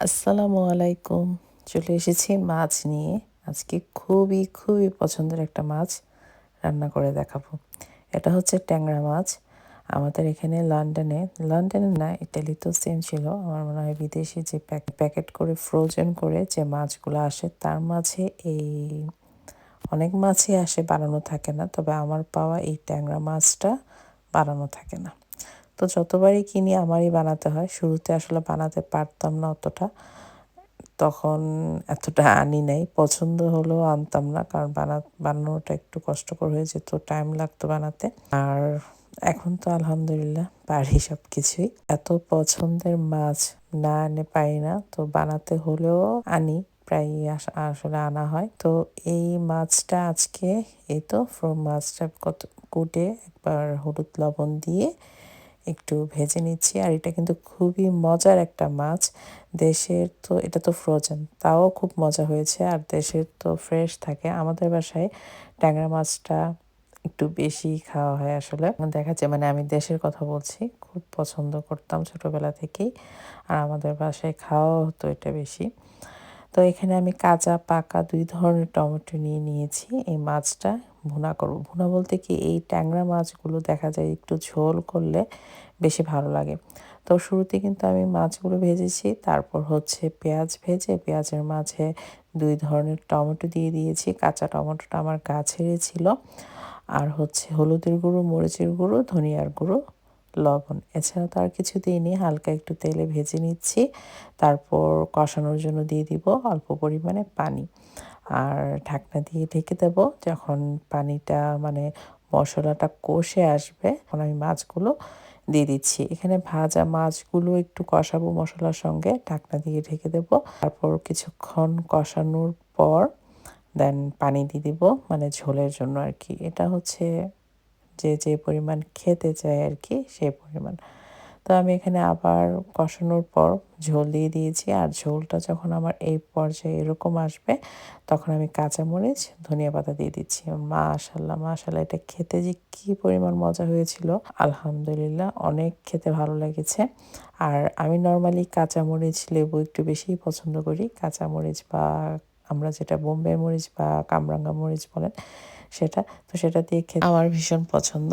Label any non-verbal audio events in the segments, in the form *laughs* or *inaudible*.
আসসালামু আলাইকুম। চলে এসেছি মাছ নিয়ে। আজকে খুবই খুবই পছন্দের একটা মাছ রান্না করে দেখাবো। এটা হচ্ছে ট্যাংরা মাছ। আমাদের এখানে লন্ডনে লন্ডনে না ইটালিতেও সেম ছিল। আমার মনে হয় বিদেশি যে প্যাকেট করে ফ্রোজেন করে যে মাছগুলো আসে, তার মাঝে এই অনেক মাছই আসে, বানানো থাকে না। তবে আমার পাওয়া এই ট্যাংরা মাছটা বানানো থাকে না। তো যতবারই কিনি আমারই বানাতে হয়। শুরুতে আসলে বানাতে পারতাম না অতটা। তখন এতটা আনি নাই। পছন্দ হলেও আনতাম না কারণ বানা, বানানোটা একটু কষ্টকর হয়ে যেত টাইম লাগতো বানাতে। আর এখন তো আলহামদুলিল্লাহ পারি সব কিছুই এত পছন্দের মাছ না আনে পারি না। তো বানাতে হলেও আনি প্রায় আসলে আনা হয়। তো এই মাছটা আজকে, এই তো মাছটা কত, কুটে একবার হলুদ লবণ দিয়ে একটু ভেজে নিচ্ছি, আর এটা কিন্তু খুবই মজার একটা মাছ। দেশের তো, এটা তো ফ্রোজেন, তাও খুব মজা হয়েছে, আর দেশের তো ফ্রেশ থাকে। আমাদের বাসায় ট্যাংরা মাছটা একটু বেশি খাওয়া হয় আসলে। দেখা যায় মানে আমি দেশের কথা বলছি, খুব পছন্দ করতাম ছোটোবেলা থেকেই, আর আমাদের বাসায় খাওয়া হতো এটা বেশি। তো এখানে আমি কাঁচা, পাকা দুই ধরনের টমেটো নিয়ে নিয়েছি। এই মাছটা ভুনা করব। ভুনা বলতে কি এই ট্যাংরা মাছগুলো দেখা যায় একটু ঝোল করলে বেশি ভালো লাগে। তো শুরুতে কিন্তু আমি মাছগুলো ভেজেছি, তারপর হচ্ছে পেঁয়াজ ভেজে পেঁয়াজের মাঝে দুই ধরনের টমেটো দিয়ে দিয়েছি। কাঁচা টমেটোটা আমার গাছেরই ছিল। আর হচ্ছে হলুদের গুঁড়ো, মরিচের গুঁড়ো, ধনিয়ার গুঁড়ো, লবণ। এছাড়া তো আর কিছু দিইনি, হালকা একটু তেলে ভেজে নিচ্ছি। তারপর কষানোর জন্য দিয়ে দিব অল্প পরিমাণে পানি। আর ঢাকনা দিয়ে ঢেকে দেব যখন পানিটা মানে মশলাটা কষে আসবে, তখন আমি মাছগুলো দিয়ে দিচ্ছি। এখানে ভাজা মাছগুলো একটু কষাবো মশলার সঙ্গে, ঢাকনা দিয়ে ঢেকে দেব। তারপর কিছুক্ষণ কষানোর পর দেন পানি দিয়ে দিব মানে ঝোলের জন্য আর কি। এটা হচ্ছে যে যে পরিমাণ খেতে চায় আর কি সেই পরিমাণ। তো আমি এখানে আবার কষানোর পর ঝোল দিয়ে দিয়েছি। আর ঝোলটা যখন আমার এই পর্যায়ে এরকম আসবে, তখন আমি কাঁচামরিচ, ধনিয়া পাতা দিয়ে দিচ্ছি। মাশাল্লাহ মাশাল্লাহ, এটা খেতে যে কী পরিমাণ মজা হয়েছিল। আলহামদুলিল্লাহ, অনেক খেতে ভালো লেগেছে। আর আমি নর্মালি কাঁচামরিচ লেবু একটু বেশিই পছন্দ করি। কাঁচামরিচ বা আমরা যেটা বোম্বে মরিচ বা কামরাঙ্গা মরিচ বলেন সেটা, তো সেটা দিয়ে খেতে আমার ভীষণ পছন্দ।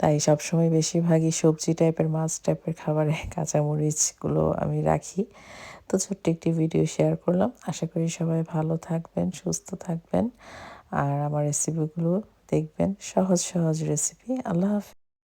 তাই সবসময় বেশিরভাগই সবজি টাইপের মাছ টাইপের খাবারে *laughs* কাঁচামরিচগুলো আমি রাখি। তো ছোট্ট একটি ভিডিও শেয়ার করলাম। আশা করি সবাই ভালো থাকবেন, সুস্থ থাকবেন। আর আমার রেসিপিগুলো দেখবেন। সহজ সহজ রেসিপি আল্লাহ হাফিজ।